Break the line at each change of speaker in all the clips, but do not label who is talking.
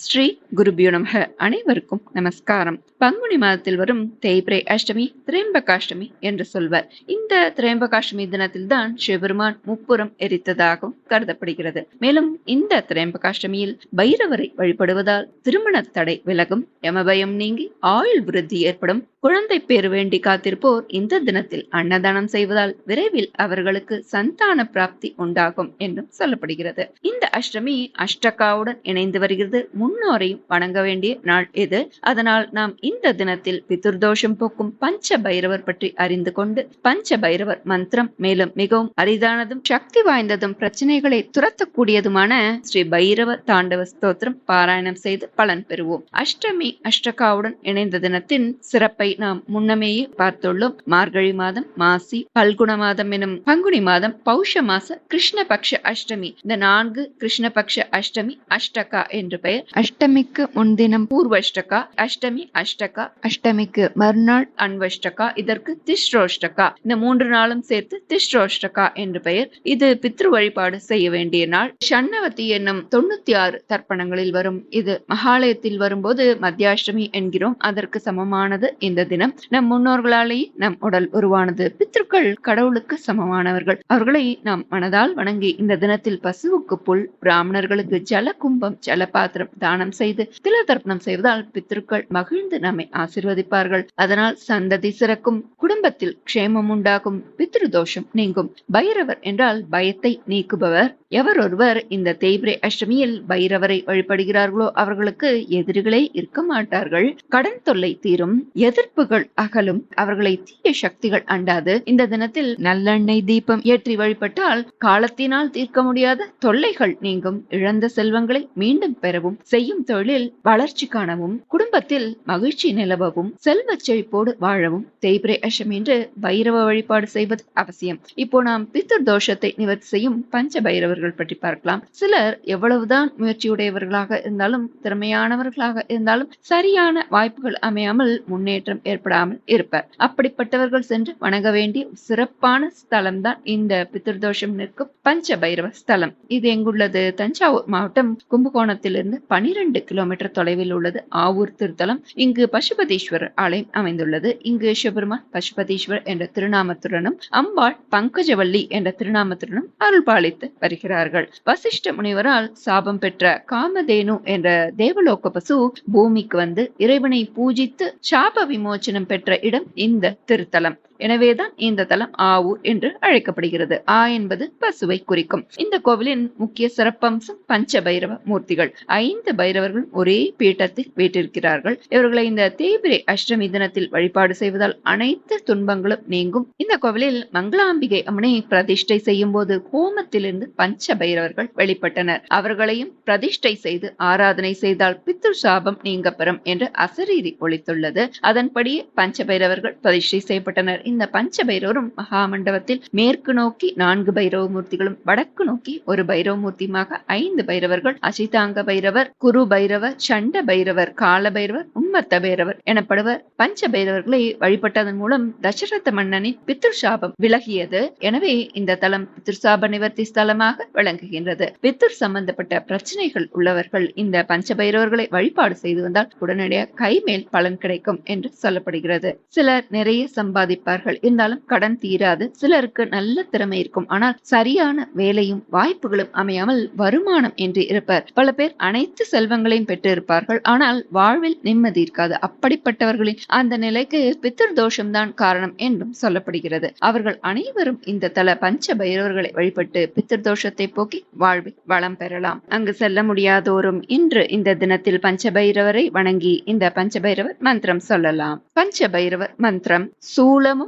ஸ்ரீ குருபியோ நமக. அனைவருக்கும் நமஸ்காரம். பங்குனி மாதத்தில் வரும் தேய்பிரை அஷ்டமி திரேம்பகாஷ்டமி என்று சொல்வர். இந்த திரேம்பகாஷ்டமி தினத்தில் தான் சிவபெருமான் முப்புறம் எரித்ததாகவும் கருதப்படுகிறது. மேலும் இந்த திரேம்பகாஷ்டமியில் பைரவரை வழிபடுவதால் திருமண தடை விலகும். யமபயம் நீங்கி ஆயுள் விருத்தி ஏற்படும். குழந்தை பேர் வேண்டி காத்திருப்போர் இந்த தினத்தில் அன்னதானம் செய்வதால் விரைவில் அவர்களுக்கு சந்தான பிராப்தி உண்டாகும் என்றும் சொல்லப்படுகிறது. இந்த அஷ்டமி அஷ்டகாவுடன் இணைந்து வருகிறது. முன்னோரை வணங்க வேண்டிய நாள் இது. அதனால் நாம் இந்த தினத்தில் பிதுர்தோஷம் போக்கும் பஞ்ச பைரவர் பற்றி அறிந்து கொண்டு பஞ்ச பைரவர் மந்திரம் மேலும் மிகவும் அரிதானதும் சக்தி வாய்ந்ததும் பிரச்சனைகளை துரத்தக்கூடியதுமான ஸ்ரீ பைரவ தாண்டவ ஸ்தோத்திரம் பாராயணம் செய்து பலன் பெறுவோம். அஷ்டமி அஷ்டகாவுடன் இணைந்த தினத்தின் சிறப்பை நாம் முன்னமேயே பார்த்துள்ளோம். மார்கழி மாதம் மாசி பல்குண மாதம் எனும் பங்குனி மாதம் பௌஷ மாச கிருஷ்ணபக்ஷ அஷ்டமி. இந்த நான்கு கிருஷ்ணபக்ஷ அஷ்டமி அஷ்டகா என்று பெயர். அஷ்டமிக்கு முன்தினம் பூர்வஷ்டகா அஷ்டமி அஷ்டகா. அஷ்டமிக்கு மறுநாள் அன்வஷ்டகா இதற்கு திஷ்ரோஷ்டகா. இந்த மூன்று நாளும் சேர்த்து திஷ்ரோஷ்டகா என்று பெயர். இது பித்ரு வழிபாடு செய்ய வேண்டிய நாள். ஷண்ணவதி என்னும் தொண்ணூத்தி ஆறு தர்ப்பணங்களில் வரும். இது மகாலயத்தில் வரும்போது மத்தியாஷ்டமி என்கிறோம். அதற்கு சமமானது இந்த தினம். நம் முன்னோர்களாலேயே நம் உடல் உருவானது. பித்ருக்கள் கடவுளுக்கு சமமானவர்கள். அவர்களை நாம் மனதால் வணங்கி இந்த தினத்தில் பசுவுக்கு புல் பிராமணர்களுக்கு ஜல கும்பம் ஜலபாத்திரம் தானம் செய்து தில தர்ப்பணம் செய்வதால் பித்ருக்கள் மகிழ்ந்து நம்மை ஆசிர்வதிப்பார்கள். அதனால் சந்ததி சிறக்கும் குடும்பத்தில் க்ஷேமம் உண்டாகும் பித்ரு தோஷம் நீங்கும். பைரவர் என்றால் பயத்தை நீக்குபவர். எவர் ஒருவர் இந்த தேய்பிரை அஷ்டமியில் பைரவரை வழிபடுகிறார்களோ அவர்களுக்கு எதிரிகளே இருக்க மாட்டார்கள். கடன் தொல்லை தீரும் எதிர்ப்புகள் அகலும். அவர்களை தீய சக்திகள் அண்டாது. இந்த தினத்தில் நல்லெண்ணெய் தீபம் ஏற்றி வழிபட்டால் காலத்தினால் தீர்க்க முடியாத தொல்லைகள் நீங்கும். இழந்த செல்வங்களை மீண்டும் பெறவும் செய்யும் தொழில் வளர்ச்சி காணவும் குடும்பத்தில் மகிழ்ச்சி நிலவவும் செல்வ செழிப்போடு வாழவும் தேய்பிரை அஷ்டமி என்று பைரவ வழிபாடு செய்வது அவசியம். இப்போ நாம் பித்தர் தோஷத்தை நிவர்த்தி செய்யும் பஞ்ச பைரவர்கள் பற்றி பார்க்கலாம். சிலர் எவ்வளவுதான் முயற்சியுடையவர்களாக இருந்தாலும் திறமையானவர்களாக இருந்தாலும் சரியான வாய்ப்புகள் அமையாமல் முன்னேற்றம் ஏற்படாமல் இருப்பர். அப்படிப்பட்டவர்கள் சென்று வணங்க வேண்டிய சிறப்பான ஸ்தலம் தான் இந்த பித்திருதோஷம் நிற்கும் பஞ்ச பைரவ ஸ்தலம். இது எங்குள்ளது? தஞ்சாவூர் மாவட்டம் கும்பகோணத்திலிருந்து பனிரெண்டு கிலோமீட்டர் தொலைவில் உள்ளது. ஆவூர் திருத்தலம். இங்கு பசுபதீஸ்வரர் ஆலயம் அமைந்துள்ளது. இங்கு சிவபெருமான் பசுபதீஸ்வர் என்ற திருநாமத்துடனும் அம்பாள் பங்கஜவல்லி என்ற திருநாமத்துடனும் அருள் பாலித்து வருகிறார்கள். வசிஷ்ட முனிவரால் சாபம் பெற்ற காமதேனு என்ற தேவலோக பசு பூமிக்கு வந்து இறைவனை பூஜித்து சாப விமோச்சனம் பெற்ற இடம் இந்த திருத்தலம். எனவேதான் இந்த தலம் ஆவூர் என்று அழைக்கப்படுகிறது. ஆ என்பது பசுவை குறிக்கும். இந்த கோவிலின் முக்கிய சிறப்பம்சம் பஞ்ச பைரவ மூர்த்திகள். ஐந்து பைரவர்கள் ஒரே பீட்டத்தில் வீட்டிருக்கிறார்கள். இவர்களை இந்த தேய்பிரை அஷ்டமி தினத்தில் வழிபாடு செய்வதால் அனைத்து துன்பங்களும் நீங்கும். இந்த கோவிலில் மங்களாம்பிகை அம்மனை பிரதிஷ்டை செய்யும் போது ஹோமத்திலிருந்து பஞ்ச பைரவர்கள் வெளிப்பட்டனர். அவர்களையும் பிரதிஷ்டை செய்து ஆராதனை செய்தால் பித்ரு சாபம் நீங்க பெறும் என்று அசரீரி ஒழித்துள்ளது. அதன்படியே பஞ்ச பைரவர்கள் பிரதிஷ்டை செய்யப்பட்டனர். இந்த பஞ்ச பைரவரும் மகாமண்டபத்தில் மேற்கு நோக்கி நான்கு பைரவ மூர்த்திகளும் வடக்கு நோக்கி ஒரு பைரவ மூர்த்தியுமாக ஐந்து பைரவர்கள் அசிதாங்க பைரவர் குரு பைரவர் சண்ட பைரவர் கால பைரவர் உம்மத்த பைரவர் எனப்படுவர். பஞ்ச பைரவர்களை வழிபட்டதன் மூலம் தசரத மன்னனின் பித்ருஷாபம் விலகியது. எனவே இந்த தலம் பித்ருசாப நிவர்த்தி ஸ்தலமாக விளங்குகின்றது. பித்ர் சம்பந்தப்பட்ட பிரச்சனைகள் உள்ளவர்கள் இந்த பஞ்ச பைரவர்களை வழிபாடு செய்து வந்தால் உடனடியாக கைமேல் பலன் கிடைக்கும் என்று சொல்லப்படுகிறது. சிலர் நிறைய சம்பாதிப்பார் சம்பாதிப்பார்கள் இருந்தாலும் கடன் தீராது. சிலருக்கு நல்ல திறமை இருக்கும். ஆனால் சரியான வேலையும் வாய்ப்புகளும் அமையாமல் வருமானம் என்று இருப்பர். பல பேர் அனைத்து செல்வங்களையும் பெற்றிருப்பார்கள். ஆனால் வாழ்வில் நிம்மதி இருக்காது. அப்படிப்பட்டவர்களின் அந்த நிலைக்கு பித்தர் தோஷம்தான் காரணம் என்றும் சொல்லப்படுகிறது. அவர்கள் அனைவரும் இந்த தல பஞ்ச பைரவர்களை வழிபட்டு பித்தர் தோஷத்தை போக்கி வாழ்வில் வளம் பெறலாம். அங்கு செல்ல முடியாதோரும் இன்று இந்த தினத்தில் பஞ்ச பைரவரை வணங்கி இந்த பஞ்ச பைரவர் மந்திரம் சொல்லலாம். பஞ்ச பைரவர் மந்திரம் சூலமும்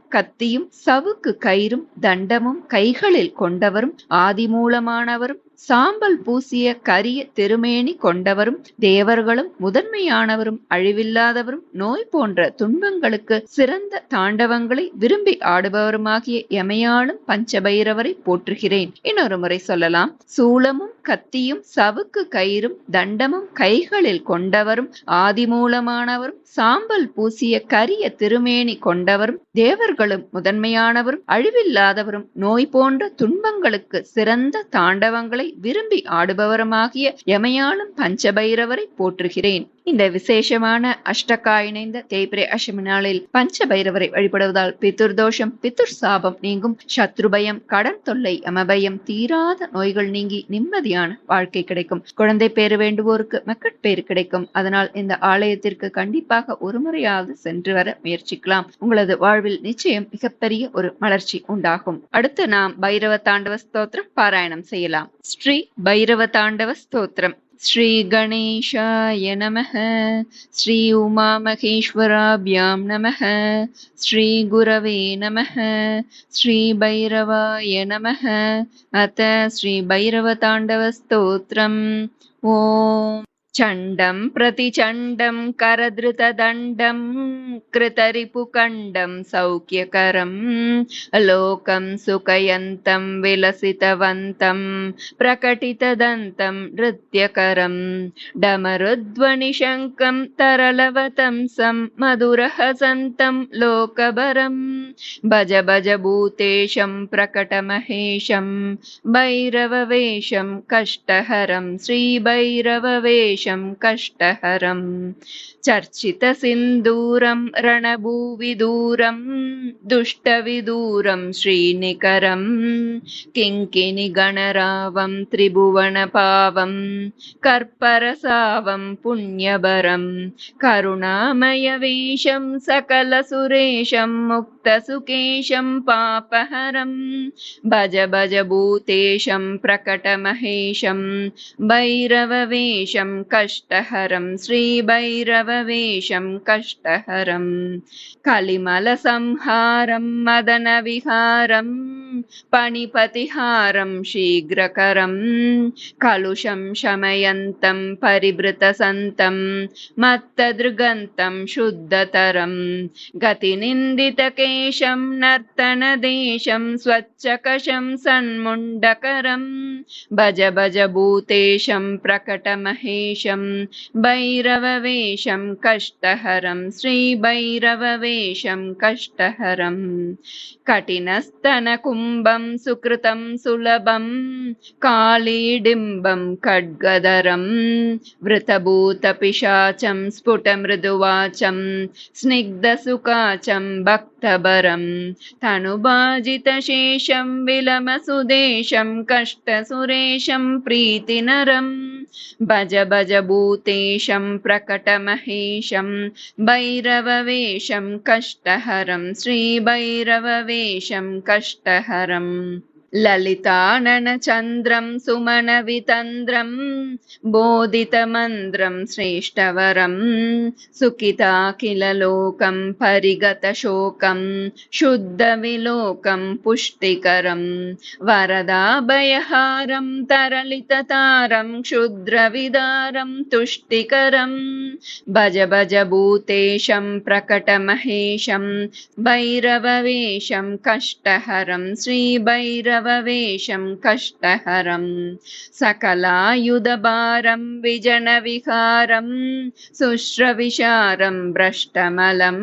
கத்தியும் சவுக்கு கயிறும் தண்டமும் கைகளில் கொண்டவரும் ஆதிமூலமானவரும் சாம்பல் பூசிய கரிய திருமேனி கொண்டவரும் தேவர்களும் முதன்மையானவரும் அழிவில்லாதவரும் நோய் போன்ற துன்பங்களுக்கு சிறந்த தாண்டவங்களை விரும்பி ஆடுபவருமாகிய எமையாளும் பஞ்சபைரவரை போற்றுகிறேன். இன்னொரு முறை சொல்லலாம். சூளமும் கத்தியும் சவுக்கு கயிறும் தண்டமும் கைகளில் கொண்டவரும் ஆதிமூலமானவரும் சாம்பல் பூசிய கரிய திருமேனி கொண்டவரும் தேவர்கள் உயிர்களும் முதன்மையானவரும் அழிவில்லாதவரும் நோய் போன்ற துன்பங்களுக்கு சிறந்த தாண்டவங்களை விரும்பி ஆடுபவருமாகிய எமையாளும் பஞ்சபைரவரை போற்றுகிறேன். இந்த விசேஷமான அஷ்டகா இணைந்த தேய்பிரை அஷ்டமி நாளில் பஞ்சபைரவரை வழிபடுவதால் பித்துர் தோஷம் பித்துர் சாபம் நீங்கும். சத்ருபயம் கடன் தொல்லை அமபயம் தீராத நோய்கள் நீங்கி நிம்மதியான வாழ்க்கை கிடைக்கும். குழந்தை பேறு வேண்டுவோருக்கு மக்கட்பேறு கிடைக்கும். அதனால் இந்த ஆலயத்திற்கு கண்டிப்பாக ஒரு முறையாவது சென்று வர முயற்சிக்கலாம். உங்களது வாழ்வில் நிச்சயம் மிகப்பெரிய ஒரு மலர்ச்சி உண்டாகும். அடுத்து நாம் பைரவ தாண்டவ ஸ்தோத்திரம் பாராயணம் செய்யலாம். ஸ்ரீ பைரவ தாண்டவ ஸ்தோத்திரம். श्रीगणेशाय नमः श्री उमामहेश्वराभ्यां नमः श्रीगुरवे नमः श्रीभैरवाय नमः अथ श्रीभैरवताण्डवस्तोत्रम् ॐ చండం ప్రతిచండం కరధృతదండం కృతరిపుకండం సౌఖ్యకరం లోకం సుఖయంతం విలసితవంతం ప్రకటితదంతం నృత్యకరం డమరుధ్వనిశంకం తరలవతంసం మధురహసంతం లోకబరం భజ భజ భూతేశం ప్రకటమహేశం భైరవవేషం కష్టహరం శ్రీభైరవవేష श्रीभैरववेश कष्टहरम् चर्चितसिन्दूरं रणभूविदूरं दुष्टविदूरं श्रीनिकरं किङ्किणिगणरावं त्रिभुवनपावं कर्परसावं पुण्यभरं करुणामयवेशं सकलसुरेशं मुक्तसुकेशं पापहरं भज भज भूतेशं प्रकटमहेशं भैरववेशं कष्टहरं श्रीभैरववेशं कष्टहरं कलिमलसंहारं मदनविहारं पणिपतिहारं शीघ्रकरं कलुषं शमयन्तं परिभृतसन्तं मत्तदृगन्तं शुद्धतरं गतिनिन्दितकेशं नर्तनदेशं स्वच्छकशं सन्मुण्डकरं भज भज भूतेशं प्रकटमहेशं भैरववेशं कष्टहरं श्रीभैरववेशं कष्टहरम् कठिनस्तनकुम्भं सुकृतं सुलभं कालीडिम्बं खड्गधरं वृतभूतपिशाचं स्फुटमृदुवाचं स्निग्धसुकाचं भक्तभरं तनुभाजितशेषं विलमसुदेशं कष्टसुरेशं प्रीतिनरं भज भज भूतेशं प्रकटमहेशं भैरववेशं कष्टहरं श्रीभैरववेशं कष्टहरम् ललिताननचन्द्रं सुमनवितन्द्रं बोधितमन्द्रं श्रेष्ठवरं सुखिताखिललोकं परिगतशोकं शुद्धविलोकं पुष्टिकरं वरदाभयहारं तरलिततारं क्षुद्रविदारं तुष्टिकरं भज भज भूतेशं प्रकटमहेशं भैरववेशं कष्टहरं श्रीभैरव वेशं कष्टहरं सकलायुधभारं विजनविहारं शुश्रविशारं भ्रष्टमलं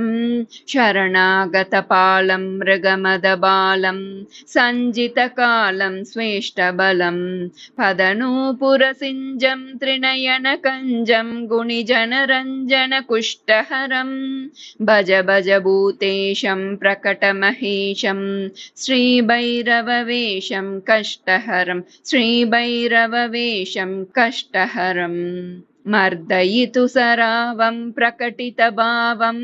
शरणागतपालं मृगमदबालं सञ्जितकालं स्वेष्टबलं पदनूपुरसिञ्जं त्रिनयनकञ्जं गुणिजनरञ्जनकुष्टहरं भज भज भूतेशं प्रकटमहेशं श्रीभैरववे वेषं कष्टहरं श्रीभैरववेषं कष्टहरम्। मर्दयितु सरावं प्रकटितभावं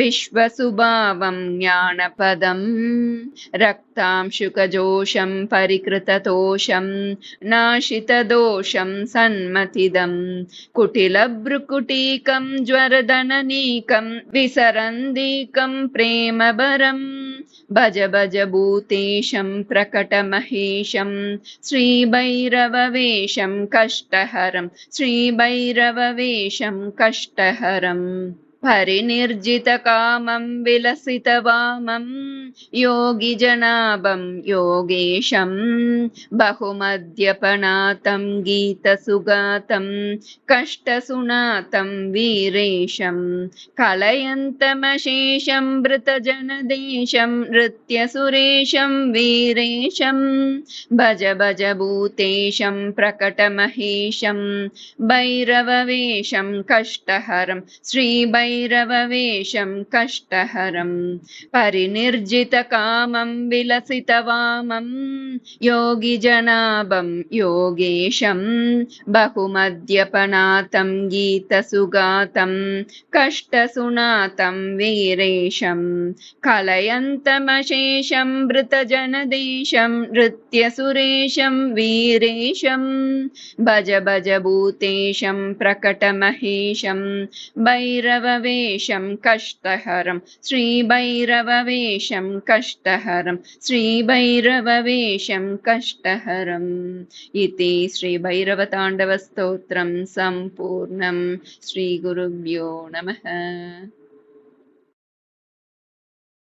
विश्वसुभावं ज्ञानपदं रक्तांशुकजोषं परिकृततोषं नाशितदोषं सन्मतिदं कुटिलभ्रुकुटीकं ज्वरदननीकं विसरन्दीकं प्रेमभरं भज भज भूतेशं प्रकटमहेशं श्रीभैरववेशं कष्टहरं भैरववेषं कष्टहरम्। परिनिर्जितकामं विलसितवामं योगिजनाभं योगेशं बहुमद्यपनातं गीतसुगातं कष्टसुनातं वीरेशं कलयन्तमशेषं मृतजनदेशं नृत्यसुरेशं वीरेशं भज भज भूतेशं प्रकटमहेशं भैरववेशं कष्टहरं श्रीभैरववेशं कष्टहरं परिनिर्जितकामं विलसितवामं योगिजनाभं योगेशं बहुमद्यपनातं गीतसुगातं कष्टसुनातं वीरेशं कलयन्तमशेषं मृतजनदेशं नृत्यसुरेशं वीरेशं भज भज भूतेशं प्रकटमहेशं भैरववेशं कष्टहरं श्रीभैरववेशं कष्टहरं श्रीभैरववेशं कष्टहरम् इति श्रीभैरवताण्डवस्तोत्रं सम्पूर्णं श्रीगुरुभ्यो नमः